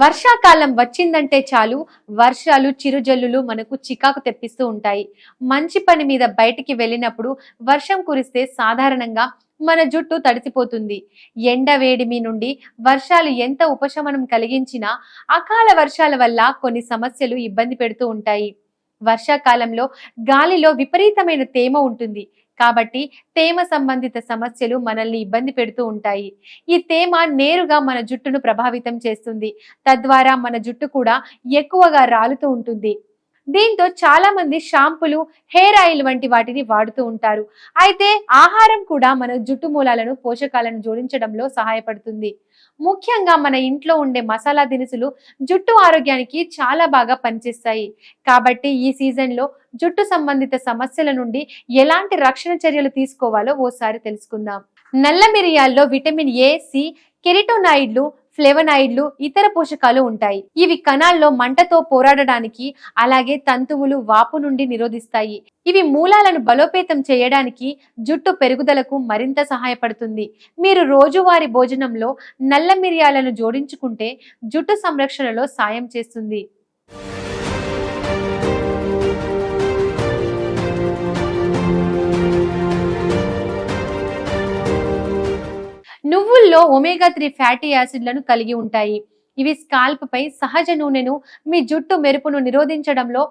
వర్షాకాలం వచ్చిందంటే చాలు. వర్షాలు చిరుజల్లులు మనకు చికాకు తెప్పిస్తూ ఉంటాయి. మంచి పని మీద బయటికి వెళ్ళినప్పుడు వర్షం కురిస్తే సాధారణంగా మన జుట్టు తడిసిపోతుంది. ఎండ వేడిమి నుండి వర్షాలు ఎంత ఉపశమనం కలిగించినా అకాల వర్షాల వల్ల కొన్ని సమస్యలు ఇబ్బంది పెడుతూ ఉంటాయి. వర్షాకాలంలో గాలిలో విపరీతమైన తేమ ఉంటుంది. కాబట్టి తేమ సంబంధిత సమస్యలు మనల్ని ఇబ్బంది పెడుతూ ఉంటాయి. ఈ తేమ నేరుగా మన జుట్టును ప్రభావితం చేస్తుంది. తద్వారా మన జుట్టు కూడా ఎక్కువగా రాలుతూ ఉంటుంది. దీంతో చాలా మంది షాంపులు హెయిర్ ఆయిల్ వంటి వాటిని వాడుతూ ఉంటారు. అయితే ఆహారం కూడా మన జుట్టు మూలాలను పోషకాలను జోడించడంలో సహాయపడుతుంది. ముఖ్యంగా మన ఇంట్లో ఉండే మసాలా దినుసులు జుట్టు ఆరోగ్యానికి చాలా బాగా పనిచేస్తాయి. కాబట్టి ఈ సీజన్లో జుట్టు సంబంధిత సమస్యల నుండి ఎలాంటి రక్షణ చర్యలు తీసుకోవాలో ఓసారి తెలుసుకుందాం. నల్ల మిరియాల్లో విటమిన్ ఏ సి కెరిటోనాయిడ్లు ఫ్లేవనాయిడ్లు ఇతర పోషకాలు ఉంటాయి. ఇవి కణాల్లో మంటతో పోరాడడానికి అలాగే తంతువులు వాపు నుండి నిరోధిస్తాయి. ఇవి మూలాలను బలోపేతం చేయడానికి జుట్టు పెరుగుదలకు మరింత సహాయపడుతుంది. మీరు రోజువారీ భోజనంలో నల్ల మిరియాలను జోడించుకుంటే జుట్టు సంరక్షణలో సాయం చేస్తుంది. నువ్వుల్లో ఒమేగా త్రీ ఫ్యాటీ యాసిడ్లను కలిగి ఉంటాయి. ఇవి స్కాల్ప్ పై సహజ నూనెను మీ జుట్టు మెరుపును నిరోధించడంలో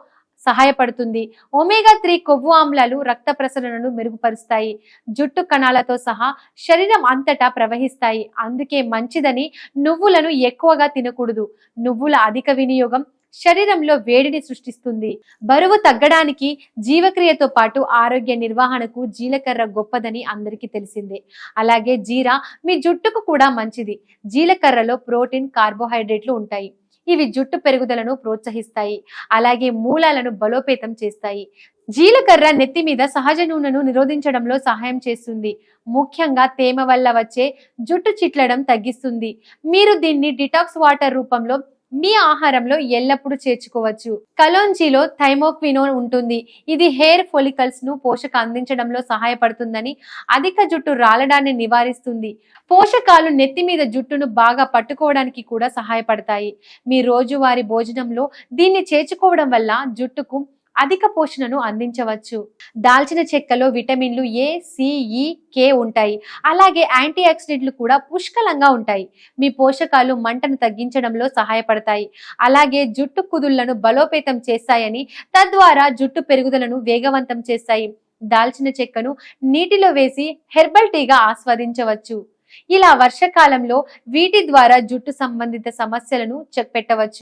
సహాయపడుతుంది. ఒమేగా త్రీ కొవ్వు ఆమ్లాలు రక్త ప్రసరణను మెరుగుపరుస్తాయి. జుట్టు కణాలతో సహా శరీరం అంతటా ప్రవహిస్తాయి. అందుకే మంచిదని నువ్వులను ఎక్కువగా తినకూడదు. నువ్వుల అధిక వినియోగం శరీరంలో వేడిని సృష్టిస్తుంది. బరువు తగ్గడానికి జీవక్రియతో పాటు ఆరోగ్య నిర్వహణకు జీలకర్ర గొప్పదని అందరికీ తెలిసిందే. అలాగే జీరా మీ జుట్టుకు కూడా మంచిది. జీలకర్రలో ప్రోటీన్ కార్బోహైడ్రేట్లు ఉంటాయి. ఇవి జుట్టు పెరుగుదలను ప్రోత్సహిస్తాయి. అలాగే మూలాలను బలోపేతం చేస్తాయి. జీలకర్ర నెత్తి మీద సహజ నూనెను నిరోధించడంలో సహాయం చేస్తుంది. ముఖ్యంగా తేమ వల్ల వచ్చే జుట్టు చిట్లడం తగ్గిస్తుంది. మీరు దీన్ని డిటాక్స్ వాటర్ రూపంలో మీ ఆహారంలో ఎల్లప్పుడూ చేర్చుకోవచ్చు. కలోంజీలో థైమోక్వినోన్ ఉంటుంది. ఇది హెయిర్ ఫొలికల్స్ను పోషక అందించడంలో సహాయపడుతుందని అధిక జుట్టు రాలడాన్ని నివారిస్తుంది. పోషకాలు నెత్తి మీద జుట్టును బాగా పట్టుకోవడానికి కూడా సహాయపడతాయి. మీ రోజువారీ భోజనంలో దీన్ని చేర్చుకోవడం వల్ల జుట్టుకు అధిక పోషణను అందించవచ్చు. దాల్చిన చెక్కలో విటమిన్లు ఏ సిఈ కే ఉంటాయి. అలాగే యాంటీ ఆక్సిడెంట్లు కూడా పుష్కలంగా ఉంటాయి. మీ పోషకాలు మంటను తగ్గించడంలో సహాయపడతాయి. అలాగే జుట్టు కుదుళ్ళను బలోపేతం చేస్తాయని తద్వారా జుట్టు పెరుగుదలను వేగవంతం చేస్తాయి. దాల్చిన చెక్కను నీటిలో వేసి హెర్బల్ టీగా ఆస్వాదించవచ్చు. ఇలా వర్షకాలంలో వీటి ద్వారా జుట్టు సంబంధిత సమస్యలను చెక్ పెట్టవచ్చు.